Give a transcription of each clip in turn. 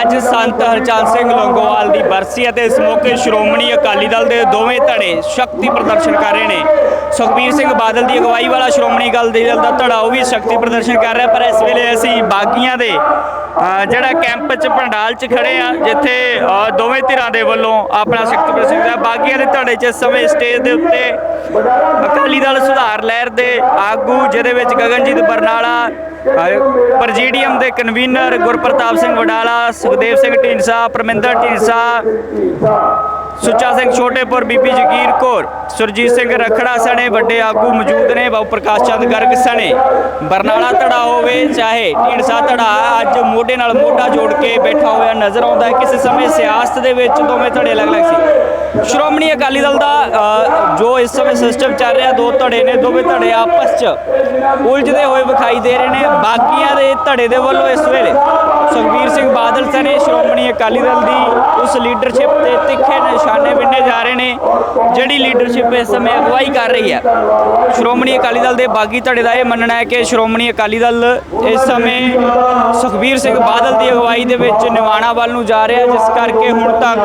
ਅੱਜ ਸੰਤ ਹਰਚੰਦ ਸਿੰਘ ਲੰਗੋਵਾਲ ਦੀ ਬਰਸੀ ਅਤੇ ਇਸ ਮੌਕੇ ਸ਼੍ਰੋਮਣੀ ਅਕਾਲੀ ਦਲ ਦੇ ਦੋਵੇਂ ਧੜੇ ਸ਼ਕਤੀ ਪ੍ਰਦਰਸ਼ਨ ਕਰ ਰਹੇ ਨੇ। ਸੁਖਬੀਰ ਸਿੰਘ ਬਾਦਲ ਦੀ ਅਗਵਾਈ ਵਾਲਾ ਸ਼੍ਰੋਮਣੀ ਅਕਾਲੀ ਦਲ ਦਾ ਧੜਾ, ਉਹ ਵੀ ਸ਼ਕਤੀ ਪ੍ਰਦਰਸ਼ਨ ਕਰ ਰਿਹਾ, ਪਰ ਇਸ ਵੇਲੇ ਅਸੀਂ ਬਾਗੀਆਂ ਦੇ ਜਿਹੜਾ ਕੈਂਪ 'ਚ ਪੰਡਾਲ 'ਚ ਖੜੇ ਆ ਜਿੱਥੇ ਦੋਵੇਂ ਧਿਰਾਂ ਦੇ ਵੱਲੋਂ ਆਪਣਾ ਸ਼ਕਤੀ ਪ੍ਰਦਰਸ਼ਨ ਕੀਤਾ ਬਾਗੀਆਂ ਦੇ ਧੜੇ 'ਚ ਇਸ ਸਮੇਂ ਸਟੇਜ ਦੇ ਉੱਤੇ ਅਕਾਲੀ ਦਲ ਸੁਧਾਰ ਲਹਿਰ ਦੇ ਆਗੂ ਜਿਹਦੇ ਵਿੱਚ ਗਗਨਜੀਤ ਬਰਨਾਲਾ ਅ, ਪ੍ਰੈਜ਼ੀਡੀਅਮ ਦੇ ਕਨਵੀਨਰ ਗੁਰਪ੍ਰਤਾਪ ਸਿੰਘ ਵਡਾਲਾ ਸੁਖਦੇਵ ਸਿੰਘ ਢੀਂਡਸਾ ਪਰਮਿੰਦਰ ਢੀਂਡਸਾ ਸੁੱਚਾ ਸਿੰਘ ਛੋਟੇਪੁਰ ਬੀਬੀ ਜਗੀਰ ਕੌਰ, ਸੁਰਜੀਤ ਸਿੰਘ ਰਖੜਾ ਸਣੇ, ਵੱਡੇ ਆਗੂ ਮੌਜੂਦ ਨੇ, ਬਾਬੂ ਪ੍ਰਕਾਸ਼ ਚੰਦ ਗਰਗ ਸਣੇ। ਬਰਨਾਲਾ ਧੜਾ ਹੋਵੇ, ਚਾਹੇ ਢੀਂਡਸਾ ਧੜਾ, ਅੱਜ ਮੋਢੇ ਨਾਲ ਮੋਢਾ ਜੋੜ ਕੇ ਬੈਠਾ ਹੋਇਆ ਨਜ਼ਰ ਆਉਂਦਾ ਹੈ। ਕਿਸੇ ਸਮੇਂ ਸਿਆਸਤ ਦੇ ਵਿੱਚ ਦੋਵੇਂ ਧੜੇ ਅਲੱਗ-ਅਲੱਗ ਸੀ। ਸ਼੍ਰੋਮਣੀ ਅਕਾਲੀ ਦਲ ਦਾ ਜੋ ਇਸ ਸਮੇਂ ਸਿਸਟਮ ਚੱਲ ਰਿਹਾ, ਦੋ ਧੜੇ ਨੇ, ਦੋਵੇਂ ਧੜੇ ਆਪਸ 'ਚ ਉਲਝਦੇ ਹੋਏ ਵਿਖਾਈ ਦੇ ਰਹੇ ਨੇ। ਬਾਕੀਆਂ ਦੇ ਧੜੇ ਦੇ ਵੱਲੋਂ ਇਸ ਵੇਲੇ ਸੁਖਬੀਰ ਸਿੰਘ ਬਾਦਲ ਸਣੇ, ਸ਼੍ਰੋਮਣੀ ਅਕਾਲੀ ਦਲ ਦੀ, ਉਸ ਲੀਡਰਸ਼ਿਪ ਤੇ ਤਿੱਖੇ ਨਿਸ਼ਾਨੇ ਵਿੰਨੇ ਜਾ ਰਹੇ ਨੇ, ਜਿਹੜੀ ਲੀਡਰਸ਼ਿਪ ਇਸ ਸਮੇਂ ਅਗਵਾਈ ਕਰ ਰਹੀ ਹੈ। ਸ਼੍ਰੋਮਣੀ ਅਕਾਲੀ ਦਲ ਦੇ ਬਾਗੀ ਧੜੇ ਦਾ ਇਹ ਮੰਨਣਾ ਹੈ ਕਿ ਸ਼੍ਰੋਮਣੀ ਅਕਾਲੀ ਦਲ ਇਸ ਸਮੇਂ ਸੁਖਬੀਰ ਸਿੰਘ ਬਾਦਲ ਦੀ ਅਗਵਾਈ ਦੇ ਵਿੱਚ ਨਿਵਾਣਾ ਵੱਲ ਨੂੰ ਜਾ ਰਿਹਾ, ਜਿਸ ਕਰਕੇ ਹੁਣ ਤੱਕ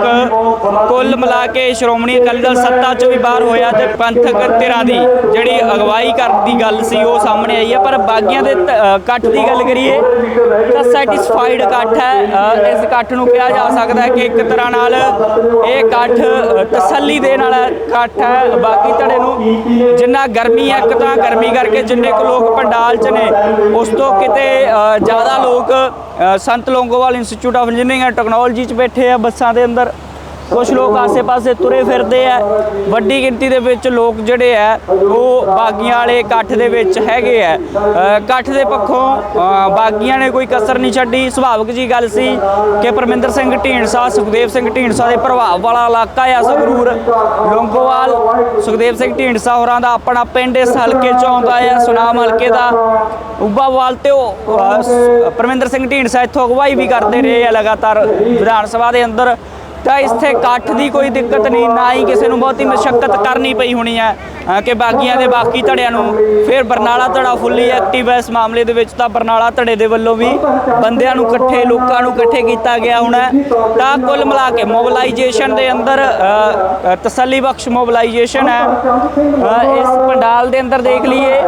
ਕੁੱਲ ਮਿਲਾ ਕੇ ਸ਼੍ਰੋਮਣੀ ਅਕਾਲੀ ਦਲ ਸੱਤਾ 'ਚ ਵੀ ਬਾਹਰ ਹੋਇਆ ਤੇ ਪੰਥਕ ਧਿਰਾਂ ਦੀ ਜਿਹੜੀ ਅਗਵਾਈ ਕਰਨ ਦੀ ਗੱਲ ਸੀ, ਉਹ ਸਾਹਮਣੇ ਆਈ ਹੈ। ਪਰ ਬਾਗੀਆਂ ਦੇ ਧ- ਇਕੱਠ ਦੀ ਗੱਲ ਕਰੀਏ ਤਾਂ ਸੈਟੀਸਫਾਈਡ ਇਕੱਠ ਹੈ। ਇਸ ਇਕੱਠ ਨੂੰ ਕਿਹਾ ਜਾ ਸਕਦਾ ਹੈ ਕਿ ਇੱਕ ਤਰ੍ਹਾਂ ਨਾਲ ਇਹ ਇਕੱਠ ਤਸੱਲੀ ਦੇਣ ਵਾਲਾ ਇਕੱਠ ਹੈ। ਬਾਕੀ ਧੜੇ ਨੂੰ ਜਿੰਨਾ ਗਰਮੀ ਹੈ, ਇੱਕ ਤਾਂ ਗਰਮੀ ਕਰਕੇ ਜਿੰਨੇ ਕੁ ਲੋਕ ਪੰਡਾਲ 'ਚ ਨੇ, ਉਸ ਤੋਂ ਕਿਤੇ ਜ਼ਿਆਦਾ ਲੋਕ Sant Longowal institute of engineering and technology 'ਚ ਬੈਠੇ ਆ ਬੱਸਾਂ ਦੇ ਅੰਦਰ। ਕੁਝ ਲੋਕ ਆਸੇ-ਪਾਸੇ ਤੁਰੇ ਫਿਰਦੇ ਆ। ਵੱਡੀ ਗਿਣਤੀ ਦੇ ਵਿੱਚ ਲੋਕ ਜਿਹੜੇ ਆ, ਉਹ ਬਾਗੀਆਂ ਵਾਲੇ ਇਕੱਠ ਦੇ ਵਿੱਚ ਹੈਗੇ ਆ। ਇਕੱਠ ਦੇ ਪੱਖੋਂ ਬਾਗੀਆਂ ਨੇ ਕੋਈ ਕਸਰ ਨਹੀਂ ਛੱਡੀ। ਸੁਭਾਵਿਕ ਜੀ ਗੱਲ ਸੀ ਕਿ ਪਰਮਿੰਦਰ ਸਿੰਘ ਢੀਂਡਸਾ, ਸੁਖਦੇਵ ਸਿੰਘ ਢੀਂਡਸਾ ਦੇ ਪ੍ਰਭਾਵ ਵਾਲਾ ਇਲਾਕਾ ਆ ਸੰਗਰੂਰ। ਲੌਂਗੋਵਾਲ, ਸੁਖਦੇਵ ਸਿੰਘ ਢੀਂਡਸਾ ਹੋਰਾਂ ਦਾ ਆਪਣਾ ਪਿੰਡ ਇਸ ਹਲਕੇ ਚ ਆਉਂਦਾ ਆ, ਸੁਨਾਮ ਹਲਕੇ ਦਾ। ਉੱਬਾਵਾਲ ਤੇ ਉਹ ਪਰਮਿੰਦਰ ਸਿੰਘ ਢੀਂਡਸਾ ਇੱਥੋਂ ਅਗਵਾਈ ਵੀ ਕਰਦੇ ਰਹੇ ਆ, ਲਗਾਤਾਰ ਵਿਧਾਨ ਸਭਾ ਦੇ ਅੰਦਰ। ਤਾਂ ਇੱਥੇ ਇਕੱਠ ਦੀ ਕੋਈ ਦਿੱਕਤ ਨਹੀਂ ਨਾ ਹੀ ਕਿਸੇ ਨੂੰ ਬਹੁਤੀ ਮਸ਼ੱਕਤ ਕਰਨੀ ਪਈ ਹੋਣੀ ਹੈ ਕਿ ਬਾਗੀਆਂ ਦੇ ਬਾਕੀ ਧੜਿਆਂ ਨੂੰ ਫਿਰ ਬਰਨਾਲਾ ਧੜਾ ਫੁੱਲੀ ਐਕਟਿਵ ਹੈ ਇਸ ਮਾਮਲੇ ਦੇ ਵਿੱਚ ਤਾਂ ਬਰਨਾਲਾ ਧੜੇ ਦੇ ਵੱਲੋਂ ਵੀ ਬੰਦਿਆਂ ਨੂੰ ਇਕੱਠੇ ਲੋਕਾਂ ਨੂੰ ਇਕੱਠੇ ਕੀਤਾ ਗਿਆ ਹੋਣਾ ਤਾਂ ਕੁੱਲ ਮਿਲਾ ਕੇ ਮੋਬਿਲਾਈਜੇਸ਼ਨ ਦੇ ਅੰਦਰ ਅ, ਅ, ਤਸੱਲੀ ਬਖਸ਼ ਮੋਬਿਲਾਈਜੇਸ਼ਨ ਹੈ ਇਸ ਪੰਡਾਲ ਦੇ ਅੰਦਰ ਦੇਖ ਲਈਏ।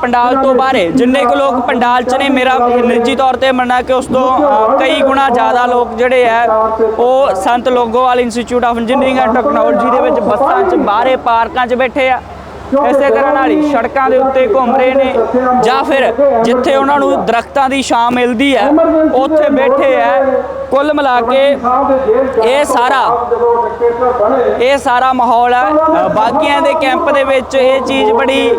ਪੰਡਾਲ ਤੋਂ ਬਾਹਰੇ, ਜਿੰਨੇ ਕੁ ਲੋਕ ਪੰਡਾਲ 'ਚ ਨੇ, ਮੇਰਾ ਨਿੱਜੀ ਤੌਰ ਤੇ ਮੰਨਣਾ ਕਿ ਉਸ ਤੋਂ ਕਈ ਗੁਣਾ ਜ਼ਿਆਦਾ ਲੋਕ ਜਿਹੜੇ ਹੈ ਉਹ Sant Longowal institute of engineering and technology ਦੇ ਵਿੱਚ ਬੱਸਾਂ 'ਚ, ਬਾਹਰੇ ਪਾਰਕਾਂ 'ਚ ਬੈਠੇ ਆ। ਇਸੇ ਤਰ੍ਹਾਂ ਨਾਲ ਹੀ ਸੜਕਾਂ ਦੇ ਉੱਤੇ ਘੁੰਮ ਰਹੇ ਨੇ ਜਾਂ ਫਿਰ ਜਿੱਥੇ ਉਹਨਾਂ ਨੂੰ ਦਰਖਤਾਂ ਦੀ ਛਾਂ ਮਿਲਦੀ ਹੈ ਉੱਥੇ ਬੈਠੇ ਆ ਕੁੱਲ ਮਿਲਾ ਕੇ ਇਹ ਸਾਰਾ ਇਹ ਸਾਰਾ ਮਾਹੌਲ ਹੈ। ਅ, ਬਾਗੀਆਂ ਦੇ ਕੈਂਪ ਦੇ ਵਿੱਚ ਇਹ ਚੀਜ਼ ਬੜੀ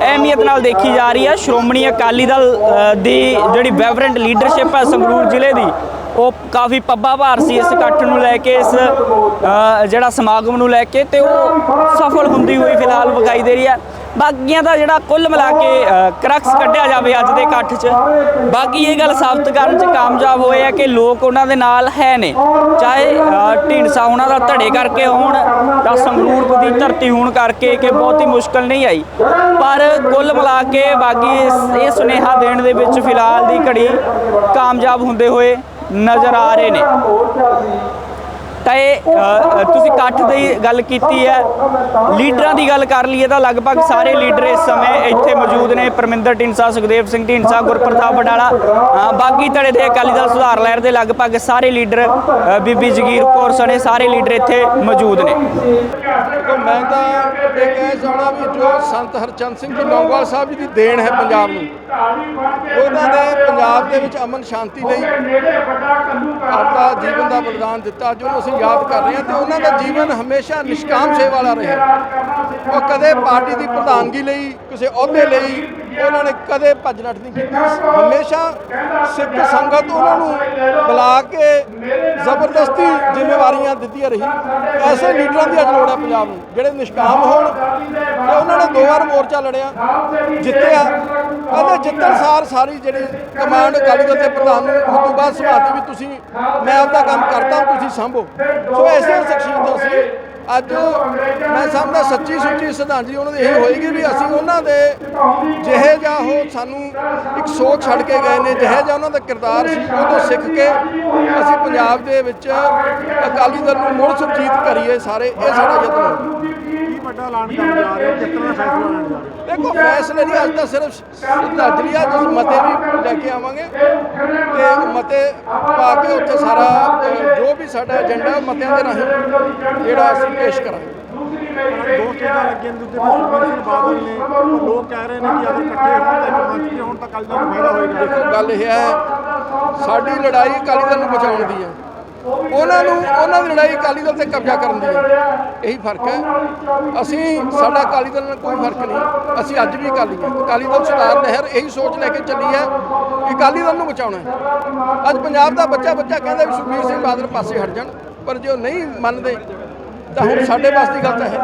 ਅਹਿਮੀਅਤ ਨਾਲ ਦੇਖੀ ਜਾ ਰਹੀ ਹੈ। ਸ਼੍ਰੋਮਣੀ ਅਕਾਲੀ ਦਲ ਦੀ ਜਿਹੜੀ ਵੈਬਰੈਂਟ ਲੀਡਰਸ਼ਿਪ ਹੈ ਸੰਗਰੂਰ ਜ਼ਿਲ੍ਹੇ ਦੀ ਉਹ ਕਾਫੀ ਪੱਬਾ ਭਾਰ ਸੀ ਇਸ ਇਕੱਠ ਨੂੰ ਲੈ ਕੇ ਇਸ ਜਿਹੜਾ ਸਮਾਗਮ ਨੂੰ ਲੈ ਕੇ ਤੇ ਉਹ ਸਫਲ ਹੁੰਦੀ ਹੋਈ ਫਿਲਹਾਲ ਵਿਖਾਈ ਦੇ ਰਹੀ ਹੈ। ਬਾਕੀਆਂ ਦਾ ਜਿਹੜਾ ਕੁੱਲ ਮਿਲਾ ਕੇ ਅ, ਕਰਕਸ ਕੱਢਿਆ ਜਾਵੇ ਅੱਜ ਦੇ ਇਕੱਠ 'ਚ। ਬਾਕੀ ਇਹ ਗੱਲ ਸਾਬਤ ਕਰਨ 'ਚ ਕਾਮਯਾਬ ਹੋਏ ਆ ਕਿ ਲੋਕ ਉਹਨਾਂ ਦੇ ਨਾਲ ਹੈ ਨੇ। ਚਾਹੇ ਢੀਂਡਸਾ ਉਹਨਾਂ ਦਾ ਧੜੇ ਕਰਕੇ ਹੋਣ ਜਾਂ ਸੰਗਰੂਰ ਦੀ ਧਰਤੀ ਹੋਣ ਕਰਕੇ ਕਿ ਬਹੁਤੀ ਮੁਸ਼ਕਲ ਨਹੀਂ ਆਈ। ਪਰ ਕੁੱਲ ਮਿਲਾ ਕੇ ਬਾਕੀ ਇਹ ਸੁਨੇਹਾ ਦੇਣ ਦੇ ਵਿੱਚ ਫਿਲਹਾਲ ਦੀ ਘੜੀ ਕਾਮਯਾਬ ਹੁੰਦੇ ਹੋਏ ਨਜ਼ਰ ਆ ਰਹੇ ਨੇ। ਤਾਂ ਇਹ ਤੁਸੀਂ ਇਕੱਠ ਦੀ ਗੱਲ ਕੀਤੀ ਹੈ। ਲੀਡਰਾਂ ਦੀ ਗੱਲ ਕਰ ਲਈਏ ਤਾਂ ਲਗਭਗ ਸਾਰੇ ਲੀਡਰ ਇਸ ਸਮੇਂ ਇੱਥੇ ਮੌਜੂਦ ਨੇ। ਪਰਮਿੰਦਰ ਢੀਂਡਸਾ ਸੁਖਦੇਵ ਸਿੰਘ ਢੀਂਡਸਾ ਗੁਰਪ੍ਰਤਾਪ ਬਡਾਲਾ ਅ, ਬਾਗੀ ਧੜੇ ਦੇ ਅਕਾਲੀ ਦਲ ਸੁਧਾਰ ਲਹਿਰ ਦੇ ਲਗਭਗ ਸਾਰੇ ਲੀਡਰ ਬੀਬੀ ਜਗੀਰ ਕੌਰ ਸਣੇ ਸਾਰੇ ਲੀਡਰ ਇੱਥੇ ਮੌਜੂਦ ਨੇ। ਦੇਖੋ, ਮੈਂ ਤਾਂ ਇਹ ਕਹਿ ਚਾਹਣਾ ਵੀ ਜੋ ਸੰਤ ਹਰਚੰਦ ਸਿੰਘ ਜੀ ਲੌਂਗੋਵਾਲ ਸਾਹਿਬ ਜੀ ਦੀ ਦੇਣ ਹੈ ਪੰਜਾਬ ਨੂੰ, ਉਹਨਾਂ ਨੇ ਪੰਜਾਬ ਦੇ ਵਿੱਚ ਅਮਨ ਸ਼ਾਂਤੀ ਲਈ ਆਪਣਾ ਜੀਵਨ ਦਾ ਬਲਿਦਾਨ ਦਿੱਤਾ, ਜੋ ਅਸੀਂ ਯਾਦ ਕਰ ਰਹੇ ਹਾਂ ਤੇ ਉਹਨਾਂ ਦਾ ਜੀਵਨ ਹਮੇਸ਼ਾ ਨਿਸ਼ਕਾਮ ਸੇਵਾ ਵਾਲਾ ਰਿਹਾ। ਉਹ ਕਦੇ ਪਾਰਟੀ ਦੀ ਪ੍ਰਧਾਨਗੀ ਲਈ, ਕਿਸੇ ਅਹੁਦੇ ਲਈ ਉਹਨਾਂ ਨੇ ਕਦੇ ਭੱਜ ਨੱਠ ਨਹੀਂ ਕੀਤੀ। ਹਮੇਸ਼ਾ ਸਿੱਖ ਸੰਗਤ ਉਹਨਾਂ ਨੂੰ ਬੁਲਾ ਕੇ ਜ਼ਬਰਦਸਤੀ ਜ਼ਿੰਮੇਵਾਰੀਆਂ ਦਿੱਤੀਆਂ ਰਹੀ ਐਸੇ ਲੀਡਰਾਂ ਦੀ ਅੱਜ ਲੋੜ ਹੈ ਪੰਜਾਬ ਨੂੰ, ਜਿਹੜੇ ਨਿਸ਼ਕਾਮ ਹੋਣ ਤੇ ਉਹਨਾਂ ਨੇ ਦੋ ਵਾਰ ਮੋਰਚਾ ਲੜਿਆ, ਜਿੱਤਿਆ। ਕਹਿੰਦੇ ਜਿੱਤਣ ਸਾਰ ਸਾਰੀ ਜਿਹੜੀ ਕਮਾਂਡ ਅਕਾਲੀ ਦਲ ਦੇ ਪ੍ਰਧਾਨ ਨੂੰ, ਉਸ ਤੋਂ ਬਾਅਦ ਸੰਭਾਲਤੀ ਵੀ ਤੁਸੀਂ, ਮੈਂ ਆਪਦਾ ਕੰਮ ਕਰਦਾ, ਤੁਸੀਂ ਸੰਭੋ। ਸੋ ਐਸੇ ਸ਼ਖਸੀਅਤਾਂ ਸੀ। ਅੱਜ ਮੈਂ ਸਮਝਦਾ ਸੱਚੀ ਸੁੱਚੀ ਸ਼ਰਧਾਂਜਲੀ ਉਹਨਾਂ ਦੀ ਇਹ ਹੋਏਗੀ ਵੀ ਅਸੀਂ ਉਹਨਾਂ ਦੇ ਜਿਹੇ ਜਿਹਾ ਉਹ ਸਾਨੂੰ ਇੱਕ ਸੋਚ ਛੱਡ ਕੇ ਗਏ ਨੇ ਜਿਹੇ ਜਿਹਾ ਉਹਨਾਂ ਦਾ ਕਿਰਦਾਰ ਸੀ ਉਹ ਤੋਂ ਸਿੱਖ ਕੇ ਅਸੀਂ ਪੰਜਾਬ ਦੇ ਵਿੱਚ ਅਕਾਲੀ ਦਲ ਨੂੰ ਮੁੜ ਸੁਰਜੀਤ ਕਰੀਏ ਸਾਰੇ ਇਹ ਸਾਡਾ ਯਤਨ ਹੈ ਕੀ ਵੱਡਾ ਐਲਾਨ ਕਰਨ ਜਾ ਰਹੇ ਹੋ ਕਿਸ ਤਰ੍ਹਾਂ ਦਾ ਫੈਸਲਾ ਲੈਣ ਜਾ ਰਹੇ ਹੋ? ਦੇਖੋ ਫੈਸਲੇ ਨਹੀਂ ਅੱਜ ਤਾਂ ਸਿਰਫ ਸ਼ਰਧਾਂਜਲੀ ਆ ਜਿਸ ਮਤੇ ਵੀ ਲੈ ਕੇ ਆਵਾਂਗੇ ਤੇ ਮਤੇ ਪਾ ਕੇ ਜੋ ਸਾਡਾ ਏਜੰਡਾ ਮਤਿਆਂ ਦੇ ਰਾਹੀਂ ਜਿਹੜਾ ਅਸੀਂ ਪੇਸ਼ ਕਰਾਂਗੇ। ਦੋ ਚੀਜ਼ਾਂ ਲੱਗੀਆਂ ਦੂਜੇ ਪਾਸੇ ਸੁਖਬੀਰ ਸਿੰਘ ਬਾਦਲ ਨੇ। ਉਹ ਲੋਕ ਕਹਿ ਰਹੇ ਨੇ ਕਿ ਅਗਰ ਇਕੱਠੇ ਹੋਣ ਤਾਂ ਇੱਕ ਮੰਚ ਤੇ ਹੋਣ ਤਾਂ ਕੱਲ ਦਾ ਫਾਇਦਾ ਹੋਏਗਾ। ਦੇਖੋ ਗੱਲ ਇਹ ਹੈ ਸਾਡੀ ਲੜਾਈ ਅਕਾਲੀ ਦਲ ਨੂੰ ਬਚਾਉਣ ਦੀ ਹੈ। ਉਹਨਾਂ ਨੂੰ, ਉਹਨਾਂ ਦੀ ਲੜਾਈ ਅਕਾਲੀ ਦਲ ਤੇ ਕਬਜ਼ਾ ਕਰਨ ਦੀ ਹੈ। ਇਹੀ ਫ਼ਰਕ ਹੈ। ਅਸੀਂ, ਸਾਡਾ ਅਕਾਲੀ ਦਲ ਨਾਲ ਕੋਈ ਫ਼ਰਕ ਨਹੀਂ। ਅਸੀਂ ਅੱਜ ਵੀ ਅਕਾਲੀ ਹਾਂ। ਅਕਾਲੀ ਦਲ ਸੁਧਾਰ ਲਹਿਰ ਇਹੀ ਸੋਚ ਲੈ ਕੇ ਚੱਲੀ ਹੈ ਕਿ ਅਕਾਲੀ ਦਲ ਨੂੰ ਬਚਾਉਣਾ ਹੈ। ਅੱਜ ਪੰਜਾਬ ਦਾ ਬੱਚਾ ਬੱਚਾ ਕਹਿੰਦਾ ਵੀ ਸੁਖਬੀਰ ਸਿੰਘ ਬਾਦਲ ਪਾਸੇ ਹਟ ਜਾਣ, ਪਰ ਜੇ ਉਹ ਨਹੀਂ ਮੰਨਦੇ, ਤਾਂ ਹੁਣ ਸਾਡੇ ਵਾਸਤੇ ਗੱਲ ਤਾਂ ਹੈ।